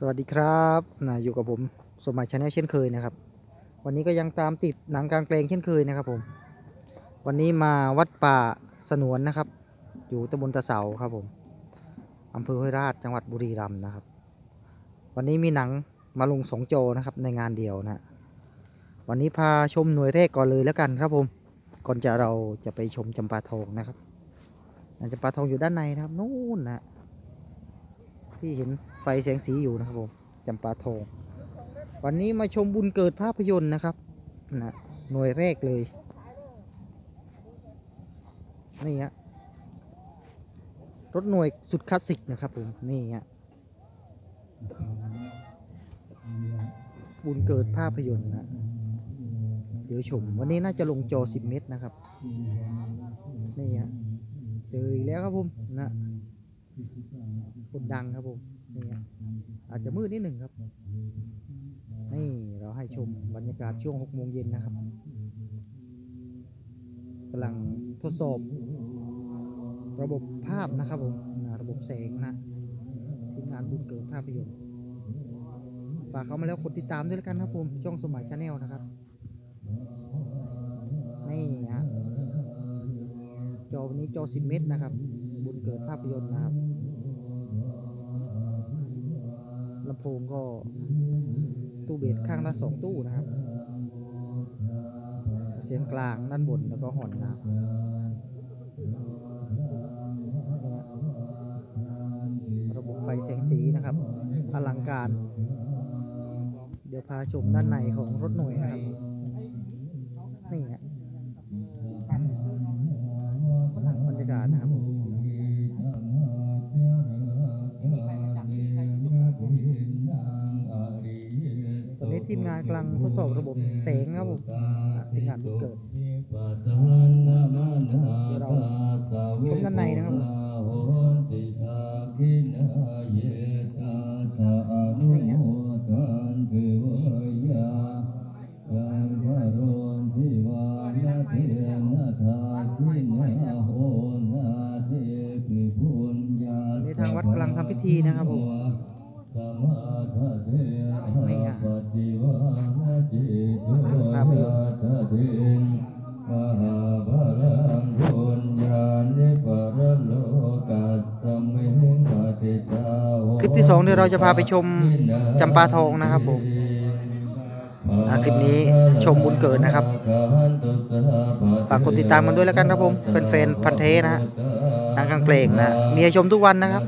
สวัสดีครับนะอยู่กับผมสมัยชาแนลเช่นเคยนะครับ วันนี้ก็ยังตามติดหนังกลางเพลงเช่นเคยนะครับผม วันนี้มาวัดป่าสนวนนะครับ อยู่ตำบลตะเสาครับผมอำเภอห้วยราชจังหวัดบุรีรัมย์นะครับ วันนี้มีหนังมาลงสองโจนะครับในงานเดียวนะวันนี้พาชมหน่วยแรกก่อนเลยแล้วกันครับผม ก่อนจะเราจะไปชมจำปาทองนะครับจำปาทองอยู่ด้านในนะครับนู่นนะ ที่เห็นไฟแสงสีอยู่นะครับผมจำปาทอง วันนี้มาชมบุญเกิดภาพยนตร์นะครับนะหน่วยแรกเลย นี่ฮะรถหน่วยสุดคลาสสิกนะครับผม นี่ฮะบุญเกิดภาพยนตร์นะเดี๋ยวชม วันนี้น่าจะลงจอ 10 เมตรนะครับ นี่ฮะเจออีกแล้วครับผมนะ คนดังครับผมนี่อาจจะมืดนิดหนึ่งครับ นี่เราให้ชมบรรยากาศช่วงหกโมงเย็นนะครับกำลังทดสอบ ระบบภาพนะครับผมระบบแสงนะทีมงานบุญเกิดภาพยนตร์ฝากเขามาแล้วกดติดตามด้วยแล้วกันครับผมช่องสมัยชาแนลนะครับ นี่ฮะ จอวันนี้จอ10เมตรนะครับ บุญเกิดภาพยนตร์นะครับลำโพงก็ตู้เบสข้างละสองตู้นะครับ เสียงกลางด้านบนแล้วก็หอนนะครับระบบไฟแสงสีนะครับ อลังการ เดี๋ยวพาชมด้านในของรถหน่วยนะครับ นี่ฮะ งานกำลังทดสอบระบบแสงครับผมอ่าทีมงานบุญเกิดเดี๋ยวเราชมด้านในนะครับผมนี่ฮะตอนนี้ทางวัดกำลังทำพิธีนะครับผม คลิปที่สองเดี๋ยวเราจะพาไปชมจำปาทองนะครับผมคลิปนี้ชมบุญเกิดนะครับ ฝากกดติดตามกันด้วยแล้วกันครับผมเป็นแฟนพันธ์เทนะฮะ ดังกลางเพลงนะมีชมทุกวันนะครับ